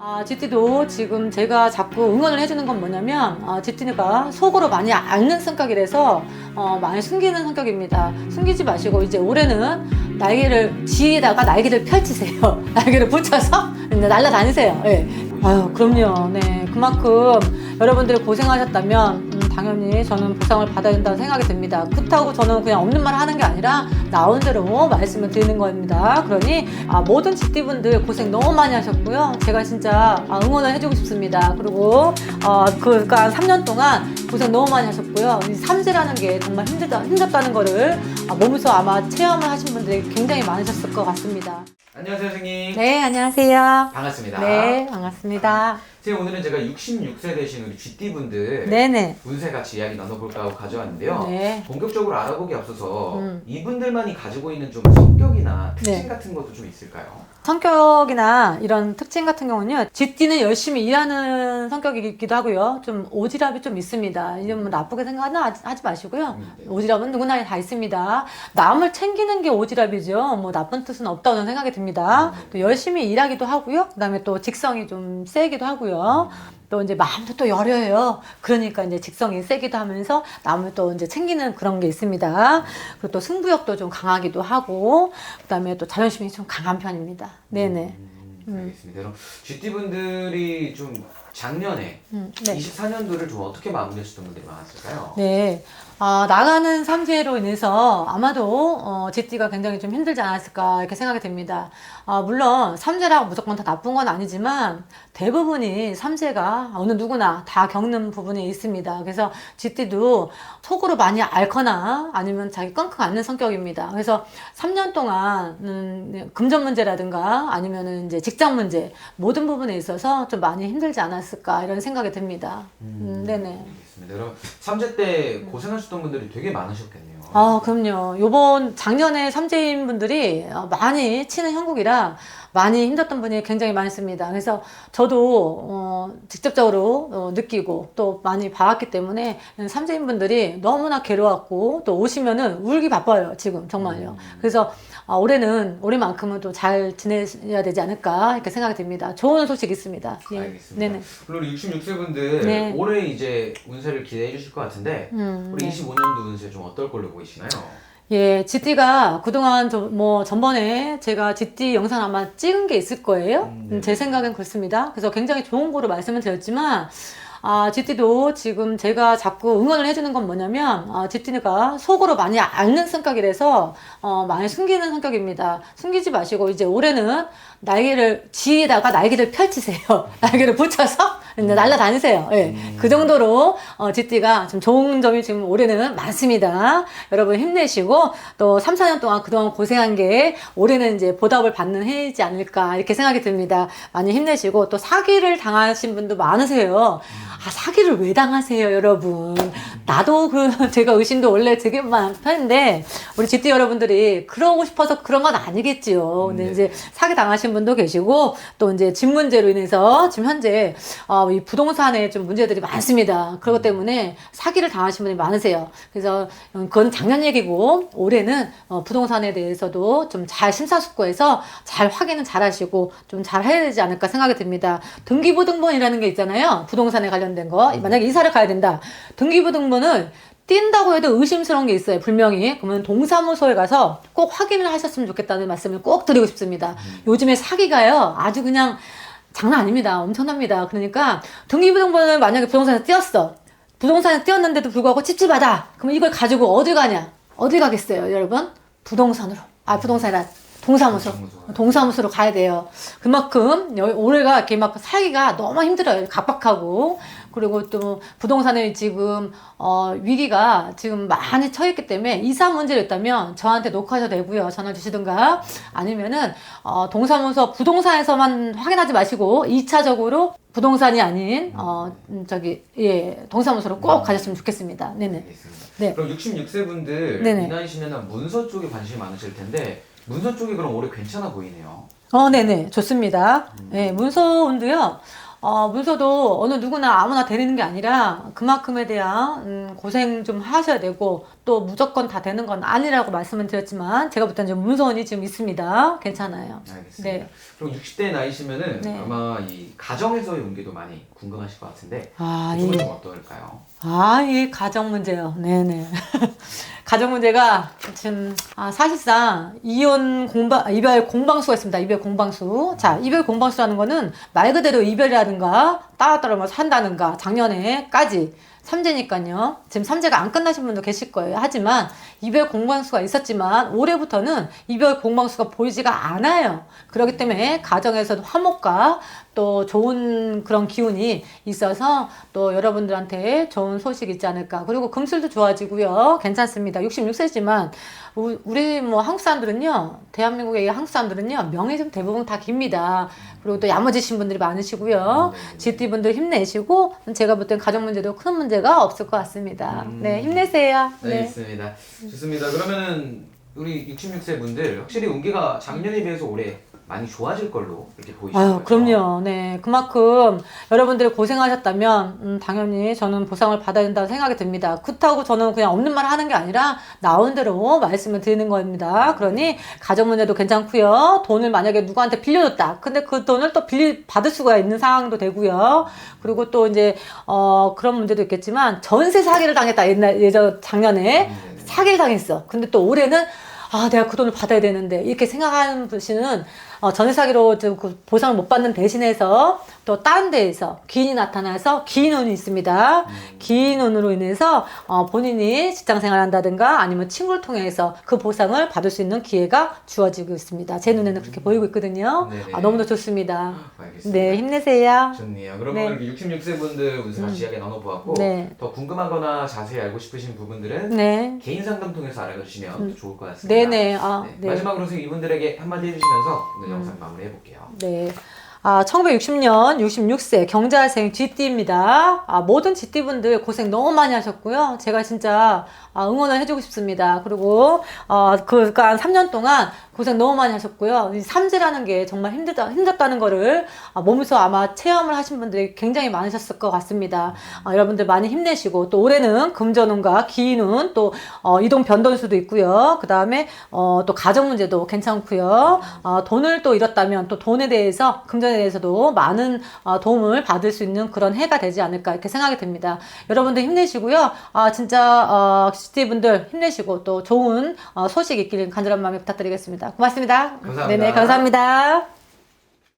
아, GT도 지금 제가 자꾸 응원을 해주는 건 뭐냐면, 아, GT가 속으로 많이 앓는 성격이라서, 어, 많이 숨기는 성격입니다. 숨기지 마시고, 이제 올해는 날개를, 지에다가 날개를 펼치세요. 날개를 붙여서 이제 날아다니세요. 예. 아유, 그럼요. 네. 그만큼 여러분들이 고생하셨다면, 음, 당연히 저는 보상을 받아야 된다고 생각이 듭니다. 그렇다고 저는 그냥 없는 말 하는 게 아니라 나온 대로 말씀을 드리는 겁니다. 그러니 아, 모든 GT분들 고생 너무 많이 하셨고요. 제가 진짜 아, 응원을 해주고 싶습니다. 그리고 어, 그러니까 3년 동안 고생 너무 많이 하셨고요. 이 삼재라는 게 정말 힘들다, 힘들다는 거를 아, 몸에서 아마 체험을 하신 분들이 굉장히 많으셨을 것 같습니다. 안녕하세요, 선생님. 네, 안녕하세요. 반갑습니다. 네, 반갑습니다. 선생님, 오늘은 제가 66세 되신 우리 쥐띠분들 네네. 운세 같이 이야기 나눠볼까 하고 가져왔는데요. 네. 본격적으로 알아보기 앞서서 음. 이분들만이 가지고 있는 좀 성격이나 특징 네. 같은 것도 좀 있을까요? 성격이나 이런 특징 같은 경우는요, 쥐띠는 열심히 일하는 성격이기도 하고요, 좀 오지랖이 좀 있습니다. 이건 뭐 나쁘게 생각하지 하지 마시고요. 음, 네. 오지랖은 누구나 다 있습니다. 남을 챙기는 게 오지랖이죠. 뭐 나쁜 뜻은 없다고 저는 생각이 듭니다. 음. 또 열심히 일하기도 하고요. 그 다음에 또 직성이 좀 세기도 하고요. 또 이제 마음도 또 여려요. 그러니까 이제 직성이 세기도 하면서 남을 또 이제 챙기는 그런 게 있습니다. 그리고 또 승부욕도 좀 강하기도 하고, 그 다음에 또 자존심이 좀 강한 편입니다. 네네. 음, 알겠습니다. 그럼 쥐띠분들이 좀 작년에 음, 네. 24년도를 좀 어떻게 마무리하셨던 분들이 많았을까요? 네. 아, 나가는 삼재로 인해서 아마도 어, GT가 굉장히 좀 힘들지 않았을까 이렇게 생각이 됩니다. 아, 물론 삼재라고 무조건 다 나쁜 건 아니지만 대부분이 삼재가 어느 누구나 다 겪는 부분이 있습니다. 그래서 GT도 속으로 많이 앓거나 아니면 자기 끙끙 앓는 성격입니다. 그래서 3년 동안 음, 금전 문제라든가 아니면은 이제 직장 문제 모든 부분에 있어서 좀 많이 힘들지 않았을까 이런 생각이 듭니다. 음, 네네. 알겠습니다. 그럼 3제 때 고생하셨던 분들이 되게 많으셨겠네요. 아, 그럼요. 요번 작년에 삼재인 분들이 어, 많이 치는 형국이라 많이 힘들었던 분이 굉장히 많습니다. 그래서 저도 어, 직접적으로 어, 느끼고 또 많이 봐왔기 때문에 삼재인 분들이 너무나 괴로웠고 또 오시면은 울기 바빠요. 지금 정말요. 그래서 아, 올해는 올해만큼은 또 잘 지내야 되지 않을까 이렇게 생각이 듭니다. 좋은 소식 있습니다. 예. 알겠습니다. 네네. 물론 우리 66세 분들 네. 올해 이제 운세를 기대해 주실 것 같은데 음, 우리 네. 25년도 운세 좀 어떨 걸로 보이시나요? 예, GT가 그동안 저, 뭐 전번에 제가 GT 영상 아마 찍은 게 있을 거예요. 음, 네. 음, 제 생각엔 그렇습니다. 그래서 굉장히 좋은 거로 말씀을 드렸지만 아, GT도 지금 제가 자꾸 응원을 해주는 건 뭐냐면, 아, GT가 속으로 많이 앓는 성격이라서, 어, 많이 숨기는 성격입니다. 숨기지 마시고, 이제 올해는 날개를, 지에다가 날개를 펼치세요. 날개를 붙여서 날아다니세요. 예. 그 정도로, 어, GT가 좀 좋은 점이 지금 올해는 많습니다. 여러분 힘내시고, 또 3, 4년 동안 그동안 고생한 게 올해는 이제 보답을 받는 해이지 않을까, 이렇게 생각이 듭니다. 많이 힘내시고, 또 사기를 당하신 분도 많으세요. 아, 사기를 왜 당하세요, 여러분? 나도 그, 제가 의심도 원래 되게 편인데, 우리 GT 여러분들이 그러고 싶어서 그런 건 아니겠지요. 근데 네. 이제 사기 당하신 분도 계시고, 또 이제 집 문제로 인해서 지금 현재, 어, 이 부동산에 좀 문제들이 많습니다. 그렇기 때문에 사기를 당하신 분이 많으세요. 그래서, 음, 그건 작년 얘기고, 올해는 어, 부동산에 대해서도 좀 잘 심사숙고해서 잘 확인은 잘 하시고, 좀 잘 해야 되지 않을까 생각이 듭니다. 등기부등본이라는 게 있잖아요. 부동산에 관련된 거. 만약에 이사를 가야 된다. 등기부등본을 띈다고 해도 의심스러운 게 있어요. 분명히. 그러면 동사무소에 가서 꼭 확인을 하셨으면 좋겠다는 말씀을 꼭 드리고 싶습니다. 요즘에 사기가요. 아주 그냥 장난 아닙니다. 엄청납니다. 그러니까 등기부등본을 만약에 부동산에 띄었어. 부동산에 띄었는데도 불구하고 찝찝하다. 그럼 이걸 가지고 어디 가냐? 어디 가겠어요, 여러분? 부동산으로. 아, 부동산이라 동사무소. 동사무소. 동사무소로 가야 돼요. 그만큼 여- 올해가 이렇게 막 살기가 너무 힘들어요. 각박하고. 그리고 또 부동산에 지금 어 위기가 지금 많이 처했기 때문에 이사 문제가 있다면 저한테 녹화하셔도 되고요. 전화 주시든가 아니면은 어 동사무소 부동산에서만 확인하지 마시고 2차적으로 부동산이 아닌 어 음, 저기 예 동사무소로 꼭 가셨으면 좋겠습니다. 네네. 알겠습니다. 네. 그럼 66세 분들 네네. 이 나이시면 문서 쪽에 관심이 많으실 텐데 문서 쪽이 그럼 올해 괜찮아 보이네요. 어, 네네. 좋습니다. 예, 문서 운도요, 어, 문서도 어느 누구나 아무나 되는 게 아니라 그만큼에 대한 음, 고생 좀 하셔야 되고 또 무조건 다 되는 건 아니라고 말씀을 드렸지만 제가 볼 때는 좀 문서원이 지금 있습니다. 괜찮아요. 알겠습니다. 네. 그럼 60대 나이시면은 네. 아마 이 가정에서의 운기도 많이 궁금하실 것 같은데 아, 그쪽은 예. 좀 어떨까요? 아, 이 가정 문제요. 네네. 가정 문제가 지금 아, 사실상 이혼 공방 아, 이별 공방수가 있습니다. 이별 공방수. 자, 이별 공방수라는 거는 말 그대로 이별이라든가 따로따로 뭐 산다는가 작년에까지 삼재니까요. 지금 삼재가 안 끝나신 분도 계실 거예요. 하지만 이별 공방수가 있었지만 올해부터는 이별 공방수가 보이지가 않아요. 그렇기 때문에 가정에서도 화목과 또 좋은 그런 기운이 있어서 또 여러분들한테 좋은 소식이 있지 않을까. 그리고 금술도 좋아지고요. 괜찮습니다. 66세지만 우리 뭐 한국 사람들은요. 대한민국의 한국 사람들은요. 명예 좀 대부분 다 깁니다. 그리고 또 야무지신 분들이 많으시고요. 네. GT 분들 힘내시고 제가 볼 땐 가정 문제도 큰 문제가 없을 것 같습니다. 음. 네, 힘내세요. 네. 알겠습니다. 좋습니다. 그러면은 우리 66세 분들 확실히 운기가 작년에 비해서 올해 많이 좋아질 걸로 이렇게 보이시죠? 아유, 그럼요. 네. 그만큼 여러분들이 고생하셨다면, 음, 당연히 저는 보상을 받아야 된다고 생각이 듭니다. 그렇다고 저는 그냥 없는 말 하는 게 아니라 나온 대로 말씀을 드리는 겁니다. 그러니 가정 문제도 괜찮고요. 돈을 만약에 누구한테 빌려줬다. 근데 그 돈을 또 빌리, 받을 수가 있는 상황도 되고요. 그리고 또 이제, 어, 그런 문제도 있겠지만 전세 사기를 당했다. 옛날, 예전, 작년에. 음, 네네. 사기를 당했어. 근데 또 올해는 아, 내가 그 돈을 받아야 되는데 이렇게 생각하는 분씨는 어, 전세 사기로 좀그 보상을 못 받는 대신해서 또 다른 데에서 기인이 나타나서 기인운이 있습니다. 기인운으로 인해서 어, 본인이 직장 생활한다든가 아니면 친구를 통해서 그 보상을 받을 수 있는 기회가 주어지고 있습니다. 제 눈에는 그렇게 보이고 있거든요. 아, 너무나 좋습니다. 알겠습니다. 네, 힘내세요. 좋네요. 그러면 네. 이렇게 66세 분들 운세 같이 이야기 나눠보았고 네. 더 궁금하거나 자세히 알고 싶으신 부분들은 네. 개인 상담 통해서 알아주시면 더 좋을 것 같습니다. 네네. 아, 네. 네. 마지막으로 선생님 이분들에게 한마디 해주시면서 오늘 영상 마무리해 볼게요. 네. 아, 1960년 66세 경자생 GT입니다. 아, 모든 GT분들 고생 너무 많이 하셨고요. 제가 진짜 아, 응원을 해주고 싶습니다. 그리고 어, 그간 3년 동안 고생 너무 많이 하셨고요. 이 삼재라는 게 정말 힘들다, 힘들다는 거를 아, 몸에서 아마 체험을 하신 분들이 굉장히 많으셨을 것 같습니다. 아, 여러분들 많이 힘내시고 또 올해는 금전운과 기인운 또 어, 이동 변동수도 있고요. 그 다음에 어, 또 가정 문제도 괜찮고요. 어, 돈을 또 잃었다면 또 돈에 대해서 금전에 대해서도 많은 어, 도움을 받을 수 있는 그런 해가 되지 않을까 이렇게 생각이 듭니다. 여러분들 힘내시고요. 아 진짜 어, 시티 분들 힘내시고 또 좋은 어, 소식 있기를 간절한 마음에 부탁드리겠습니다. 고맙습니다. 감사합니다. 네네 감사합니다.